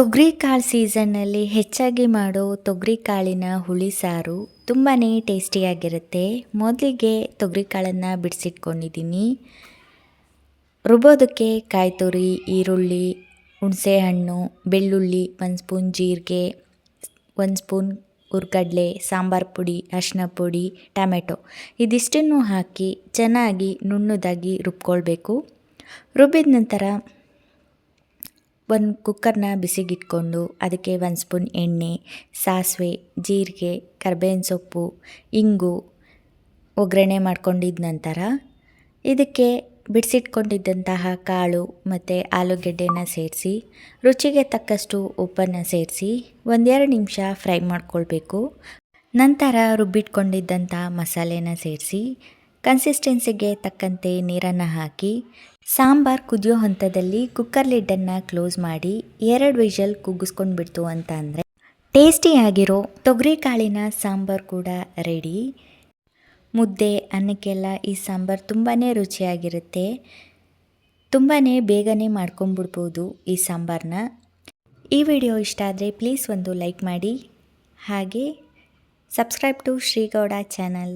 ತೊಗರಿ ಕಾಳು ಸೀಸನ್ನಲ್ಲಿ ಹೆಚ್ಚಾಗಿ ಮಾಡೋ ತೊಗರಿ ಕಾಳಿನ ಹುಳಿ ಸಾರು ತುಂಬಾ ಟೇಸ್ಟಿಯಾಗಿರುತ್ತೆ ಮೊದಲಿಗೆ ತೊಗರಿ ಕಾಳನ್ನು ಬಿಡಿಸಿಟ್ಕೊಂಡಿದ್ದೀನಿ ರುಬ್ಬೋದಕ್ಕೆ ಕಾಯಿ ತುರಿ ಈರುಳ್ಳಿ, ಹುಣಸೆಹಣ್ಣು, ಬೆಳ್ಳುಳ್ಳಿ, ಒಂದು ಸ್ಪೂನ್ ಜೀರಿಗೆ, ಒಂದು ಸ್ಪೂನ್ ಹುರ್ಗಡ್ಲೆ, ಸಾಂಬಾರು ಪುಡಿ, ಅರಿಶಿನ ಪುಡಿ, ಟೊಮೆಟೊ ಇದಿಷ್ಟನ್ನು ಹಾಕಿ ಚೆನ್ನಾಗಿ ನುಣ್ಣುದಾಗಿ ರುಬ್ಕೊಳ್ಬೇಕು. ರುಬ್ಬಿದ ನಂತರ ಒಂದು ಕುಕ್ಕರ್ನ ಬಿಸಿಗಿಟ್ಕೊಂಡು ಅದಕ್ಕೆ ಒಂದು ಸ್ಪೂನ್ ಎಣ್ಣೆ, ಸಾಸಿವೆ, ಜೀರಿಗೆ, ಕರ್ಬೇವಿನ ಸೊಪ್ಪು, ಇಂಗು, ಒಗ್ಗರಣೆ ಮಾಡ್ಕೊಂಡಿದ್ದ ನಂತರ ಇದಕ್ಕೆ ಬಿಡಿಸಿಟ್ಕೊಂಡಿದ್ದಂತಹ ಕಾಳು ಮತ್ತು ಆಲೂಗೆಡ್ಡೆನ ಸೇರಿಸಿ, ರುಚಿಗೆ ತಕ್ಕಷ್ಟು ಉಪ್ಪನ್ನು ಸೇರಿಸಿ ಒಂದೆರಡು ನಿಮಿಷ ಫ್ರೈ ಮಾಡ್ಕೊಳ್ಬೇಕು. ನಂತರ ರುಬ್ಬಿಟ್ಕೊಂಡಿದ್ದಂಥ ಮಸಾಲೆನ ಸೇರಿಸಿ ಕನ್ಸಿಸ್ಟೆನ್ಸಿಗೆ ತಕ್ಕಂತೆ ನೀರನ್ನು ಹಾಕಿ, ಸಾಂಬಾರು ಕುದಿಯೋ ಹಂತದಲ್ಲಿ ಕುಕ್ಕರ್ ಲಿಡ್ಡನ್ನು ಕ್ಲೋಸ್ ಮಾಡಿ ಎರಡು ವಿಷಲ್ ಕುಗ್ಗಿಸ್ಕೊಂಡು ಬಿಡ್ತು ಅಂತ ಅಂದರೆ ಟೇಸ್ಟಿಯಾಗಿರೋ ತೊಗರಿ ಕಾಳಿನ ಸಾಂಬಾರು ಕೂಡ ರೆಡಿ ಮುದ್ದೆ, ಅನ್ನಕ್ಕೆಲ್ಲ ಈ ಸಾಂಬಾರು ತುಂಬಾ ರುಚಿಯಾಗಿರುತ್ತೆ. ತುಂಬಾ ಬೇಗನೆ ಮಾಡ್ಕೊಂಬಿಡ್ಬೋದು ಈ ಸಾಂಬಾರನ್ನ ಈ ವಿಡಿಯೋ ಇಷ್ಟ ಆದರೆ ಪ್ಲೀಸ್ ಒಂದು ಲೈಕ್ ಮಾಡಿ. ಹಾಗೆ ಸಬ್ಸ್ಕ್ರೈಬ್ ಟು ಶ್ರೀಗೌಡ ಚಾನಲ್